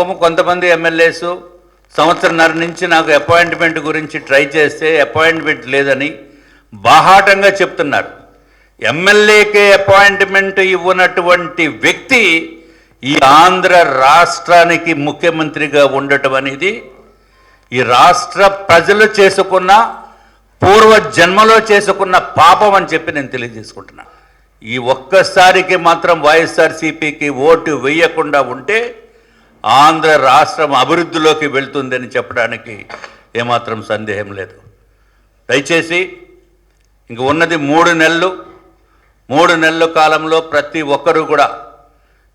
కొంతమంది ఎమ్మెల్యేస్ సంవత్సరంన్నర నుంచి నాకు అపాయింట్మెంట్ గురించి ట్రై చేస్తే అపాయింట్మెంట్ లేదని బాహాటంగా చెప్తున్నారు. ఎమ్మెల్యేకే అపాయింట్మెంట్ ఇవ్వనటువంటి వ్యక్తి ఈ ఆంధ్ర రాష్ట్రానికి ముఖ్యమంత్రిగా ఉండటం అనేది ఈ రాష్ట్ర ప్రజలు చేసుకున్న పూర్వ జన్మలో చేసుకున్న పాపం అని చెప్పి నేను తెలియజేసుకుంటున్నాను. ఈ ఒక్కసారికి మాత్రం వైఎస్ఆర్సీపీకి ఓటు వేయకుండా ఉంటే ఆంధ్ర రాష్ట్రం అభివృద్ధిలోకి వెళ్తుందని చెప్పడానికి ఏమాత్రం సందేహం లేదు. దయచేసి ఇంక ఉన్నది మూడు నెలలు మూడు నెలల కాలంలో ప్రతి ఒక్కరూ కూడా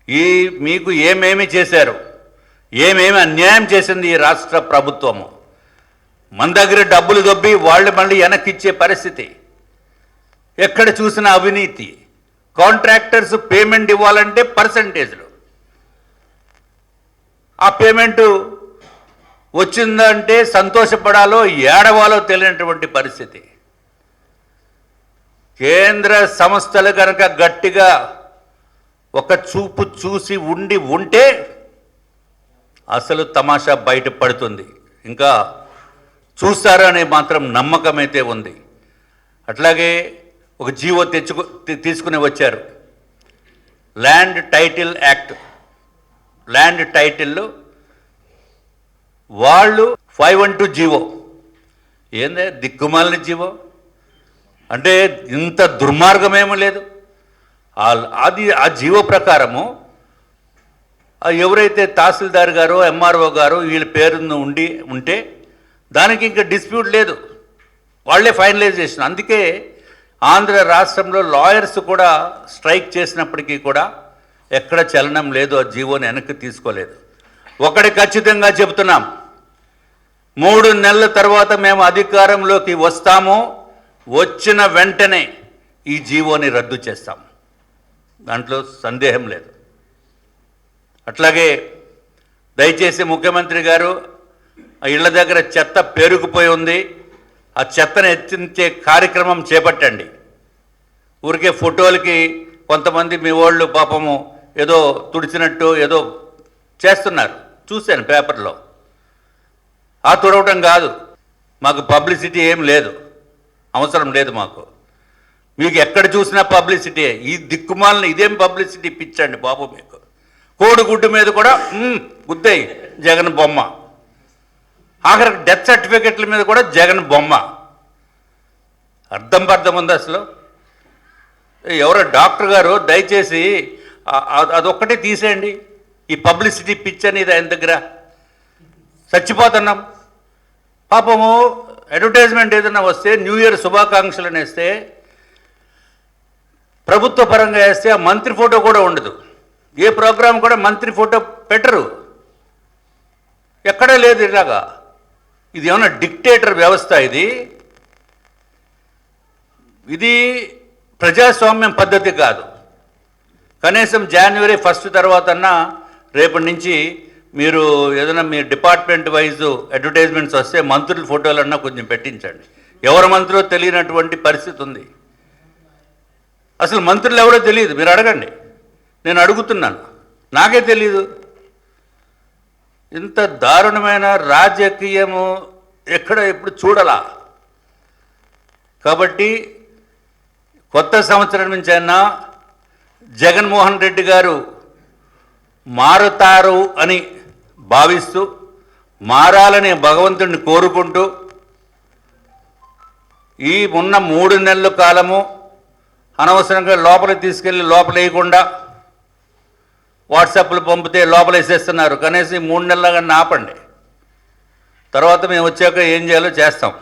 ఈ మీకు ఏమేమి చేశారు ఏమేమి అన్యాయం చేసింది ఈ రాష్ట్ర ప్రభుత్వము? మన దగ్గర డబ్బులు దొబ్బి వాళ్ళు మళ్ళీ వెనక్కిచ్చే పరిస్థితి. ఎక్కడ చూసిన అవినీతి. కాంట్రాక్టర్స్ పేమెంట్ ఇవ్వాలంటే పర్సంటేజ్లు. ఆ పేమెంటు వచ్చిందంటే సంతోషపడాలో ఏడవాలో తెలియనటువంటి పరిస్థితి. కేంద్ర సంస్థలు కనుక గట్టిగా ఒక చూపు చూసి ఉండి ఉంటే అసలు తమాషా బయటపడుతుంది ఇంకా చూస్తారనే మాత్రం నమ్మకం అయితే ఉంది. అట్లాగే ఒక జీవో తెచ్చుకు తీసుకుని వచ్చారు. Land title act. Land title వాళ్ళు ఫైవ్ వన్ టూ జీవో. ఏందే? దిక్కుమాలిన జీవో? అంటే ఇంత దుర్మార్గమేమో లేదు. అది ఆ జీవో ప్రకారము ఎవరైతే తహసీల్దార్ గారు ఎంఆర్ఓ గారు వీళ్ళ పేరును ఉండి ఉంటే దానికి ఇంకా డిస్ప్యూట్ లేదు. వాళ్ళే ఫైనలైజ్ చేసిన. అందుకే ఆంధ్ర రాష్ట్రంలో లాయర్స్ కూడా స్ట్రైక్ చేసినప్పటికీ కూడా ఎక్కడ చలనం లేదు ఆ జీవోని వెనక్కి తీసుకోలేదు. ఒకటి ఖచ్చితంగా చెబుతున్నాం. మూడు నెలల తర్వాత మేము అధికారంలోకి వస్తాము వచ్చిన వెంటనే ఈ జీవోని రద్దు చేస్తాం. దాంట్లో సందేహం లేదు. అట్లాగే దయచేసి ముఖ్యమంత్రి గారు ఆ ఇళ్ళ దగ్గర చెత్త పేరుకుపోయి ఉంది. ఆ చెత్తను ఎత్తించే కార్యక్రమం చేపట్టండి. ఊరికే ఫోటోలకి కొంతమంది మీ వాళ్ళు పాపము ఏదో తుడిచినట్టు ఏదో చేస్తున్నారు. చూశాను పేపర్లో. ఆ తుడవటం కాదు. మాకు పబ్లిసిటీ ఏం లేదు. అవసరం లేదు మాకు. మీకు ఎక్కడ చూసినా పబ్లిసిటీ ఈ దిక్కుమాలని ఇదేం పబ్లిసిటీ పిచ్చండి బాబు మీకు. కోడిగుడ్డు మీద కూడా మ్మ్, జగన్ బొమ్మ. ఆఖరికి డెత్ సర్టిఫికెట్ల మీద కూడా జగన్ బొమ్మ. అర్థం పర్థం ఉంది అసలు. ఎవరో డాక్టర్ గారు దయచేసి అదొక్కటే తీసేయండి. ఈ పబ్లిసిటీ పిచ్ అనేది ఆయన దగ్గర. చచ్చిపోతున్నాం. పాపము అడ్వర్టైజ్మెంట్ ఏదైనా వస్తే న్యూ ఇయర్ శుభాకాంక్షలు అనేస్తే ప్రభుత్వ పరంగా వేస్తే ఆ మంత్రి ఫోటో కూడా ఉండదు. ఏ ప్రోగ్రాం కూడా మంత్రి ఫోటో పెట్టరు. ఎక్కడా లేదు ఇలాగా. ఇది ఏమన్నా డిక్టేటర్ వ్యవస్థ ఇది? ఇది ప్రజాస్వామ్యం పద్ధతి కాదు. కనీసం జనవరి ఫస్ట్ తర్వాతన్నా రేపటి నుంచి మీరు ఏదైనా మీ డిపార్ట్మెంట్ వైజ్ అడ్వర్టైజ్మెంట్స్ వస్తే మంత్రుల ఫోటోలన్నా కొంచెం పెట్టించండి. ఎవరు మంత్రులో తెలియనటువంటి పరిస్థితి ఉంది. అసలు మంత్రులు ఎవరో తెలియదు. మీరు అడగండి. నేను అడుగుతున్నాను. నాకే తెలియదు ఇంత దారుణమైన రాజకీయము ఎక్కడ ఎప్పుడు చూడలా. కాబట్టి కొత్త సంవత్సరం నుంచి జగన్మోహన్ రెడ్డి గారు మారుతారు అని భావిస్తూ మారాలని భగవంతుడిని కోరుకుంటూ ఈ ఉన్న మూడు నెలల కాలము అనవసరంగా లోపలికి తీసుకెళ్ళి లోపలేయకుండా వాట్సాప్లు పంపితే లోపల వేసేస్తున్నారు కనీసం ఈ మూడు నెలలుగా ఆపండి. తర్వాత మేము వచ్చాక ఏం చేయాలో చేస్తాం.